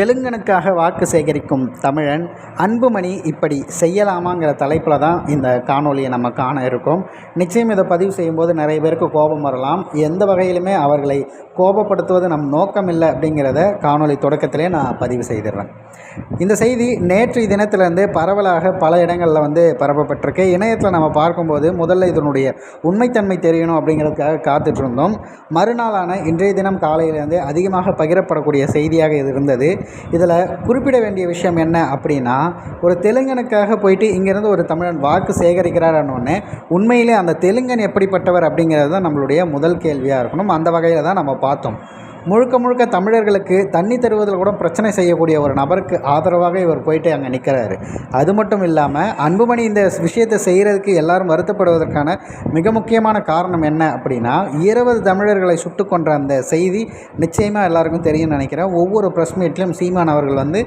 தெலுங்கனுக்காக வாக்கு சேகரிக்கும் தமிழன் அன்புமணி இப்படி செய்யலாமாங்கிற தலைப்பில் தான் இந்த காணொலியை நம்ம காண இருக்கோம். நிச்சயம் இதை பதிவு செய்யும்போது நிறைய பேருக்கு கோபம் வரலாம். எந்த வகையிலுமே அவர்களை கோபப்படுத்துவது நம் நோக்கம் இல்லை அப்படிங்கிறத காணொலி தொடக்கத்திலே நான் பதிவு செய்திடுறேன். இந்த செய்தி நேற்று தினத்திலேருந்து பரவலாக பல இடங்களில் வந்து பரப்பப்பட்டிருக்கு. இணையத்தில் நம்ம பார்க்கும்போது முதல்ல இதனுடைய உண்மைத்தன்மை தெரியணும் அப்படிங்கிறதுக்காக காத்துட்டு இருந்தோம் மறுநாளான இன்றைய தினம் காலையிலேருந்து அதிகமாக பகிரப்படக்கூடிய செய்தியாக இது இருந்தது. இதில் குறிப்பிட வேண்டிய விஷயம் என்ன அப்படின்னா ஒரு தெலுங்கனுக்காக போயிட்டு இங்கேருந்து ஒரு தமிழன் வாக்கு சேகரிக்கிறாருன்னு உண்மையிலே அந்த தெலுங்கன் எப்படிப்பட்டவர் அப்படிங்கிறது தான் நம்மளுடைய முதல் கேள்வியாக இருக்கணும். அந்த வகையில் தான் நம்ம பார்த்தோம். முழுக்க முழுக்க தமிழர்களுக்கு தண்ணி தருவதில் கூட பிரச்சனை செய்யக்கூடிய ஒரு நபருக்கு ஆதரவாக இவர் போயிட்டு அங்கே நிற்கிறாரு. அது மட்டும் இல்லாமல் அன்புமணி இந்த விஷயத்தை செய்கிறதுக்கு எல்லாரும் வருத்தப்படுவதற்கான மிக முக்கியமான காரணம் என்ன அப்படின்னா இருபது தமிழர்களை சுட்டு கொன்ற அந்த செய்தி நிச்சயமாக எல்லாருக்கும் தெரியும்னு நினைக்கிறேன். ஒவ்வொரு ப்ரெஸ் மீட்லையும் சீமான் அவர்கள் வந்து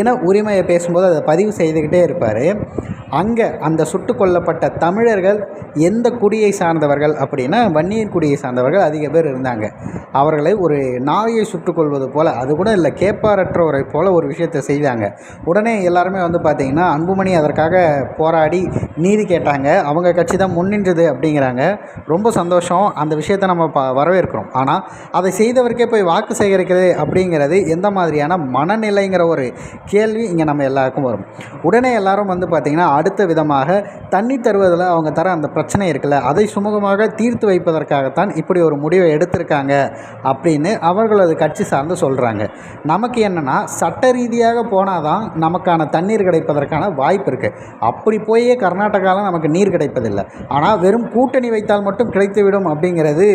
இன உரிமையை பேசும்போது அதை பதிவு செய்துக்கிட்டே இருப்பார். அங்கே அந்த சுட்டு கொல்லப்பட்ட தமிழர்கள் எந்த குடியை சார்ந்தவர்கள் அப்படின்னா வன்னியர் குடியை சார்ந்தவர்கள் அதிக பேர் இருந்தாங்க. அவர்களை ஒரு நாயை சுட்டுக்கொள்வது போல் அது கூட இல்லை கேப்பாரற்றவரை போல் ஒரு விஷயத்தை செய்தாங்க. உடனே எல்லாருமே வந்து பார்த்திங்கன்னா அன்புமணி அதற்காக போராடி நீதி கேட்டாங்க. அவங்க கட்சி தான் முன்னின்றது அப்படிங்கிறாங்க. ரொம்ப சந்தோஷம். அந்த விஷயத்தை நம்ம ப வரவேற்கிறோம். ஆனால் அதை செய்தவருக்கே போய் வாக்கு சேகரிக்கிறது அப்படிங்கிறது எந்த மாதிரியான மனநிலைங்கிற ஒரு கேள்வி இங்கே நம்ம எல்லாருக்கும் வரும். உடனே எல்லாரும் வந்து பார்த்திங்கன்னா அடுத்த விதமாக தண்ணி தருவதில் அவங்க தர அந்த பிரச்சனை இருக்குல்ல அதை சுமூகமாக தீர்த்து வைப்பதற்காகத்தான் இப்படி ஒரு முடிவை எடுத்திருக்காங்க அப்படின்னு அவர்களது கட்சி சார்ந்து சொல்கிறாங்க நமக்கு என்னென்னா சட்ட ரீதியாக போனால் தான் நமக்கான தண்ணீர் கிடைப்பதற்கான வாய்ப்பு இருக்குது அப்படி போயே கர்நாடகாவில் நமக்கு நீர் கிடைப்பதில்லை. ஆனால் வெறும் கூட்டணி வைத்தால் மட்டும் கிடைத்துவிடும் அப்படிங்கிறது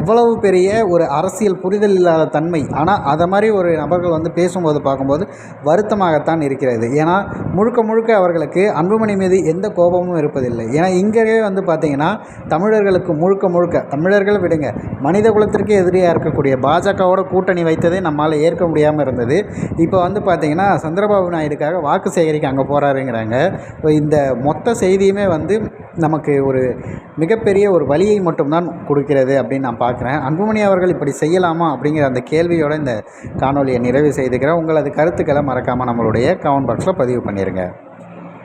எவ்வளவு பெரிய ஒரு அரசியல் புரிதல் இல்லாத தன்மை. ஆனால் அதை மாதிரி ஒரு நபர்கள் வந்து பேசும்போது பார்க்கும்போது வருத்தமாகத்தான் இருக்கிறது. ஏன்னா முழுக்க முழுக்க அவர்களுக்கு அன்புமணி மீது எந்த கோபமும் இருப்பதில்லை. ஏன்னா இங்கேயே வந்து பார்த்திங்கன்னா தமிழர்களுக்கு முழுக்க முழுக்க தமிழர்கள் விடுங்க மனித குலத்திற்கு எதிரியாக இருக்கக்கூடிய பாஜகவோட கூட்டணி வைத்ததே நம்மளால் ஏற்க முடியாமல் இருந்தது. இப்போ வந்து பார்த்திங்கன்னா சந்திரபாபு நாயுடுக்காக வாக்கு சேகரிக்க அங்கே போகிறாருங்கிறாங்க இப்போ இந்த மொத்த செய்தியுமே வந்து நமக்கு ஒரு மிகப்பெரிய ஒரு வழியை மட்டும்தான் கொடுக்கிறது அப்படின்னு நான் பார்க்குறேன். அன்புமணி அவர்கள் இப்படி செய்யலாமா அப்படிங்கிற அந்த கேள்வியோட இந்த காணொலியை நிறைவு செய்துக்கிறேன். உங்களது கருத்துக்களை மறக்காமல் நம்மளுடைய கமெண்ட் பாக்ஸில் பதிவு பண்ணிடுங்க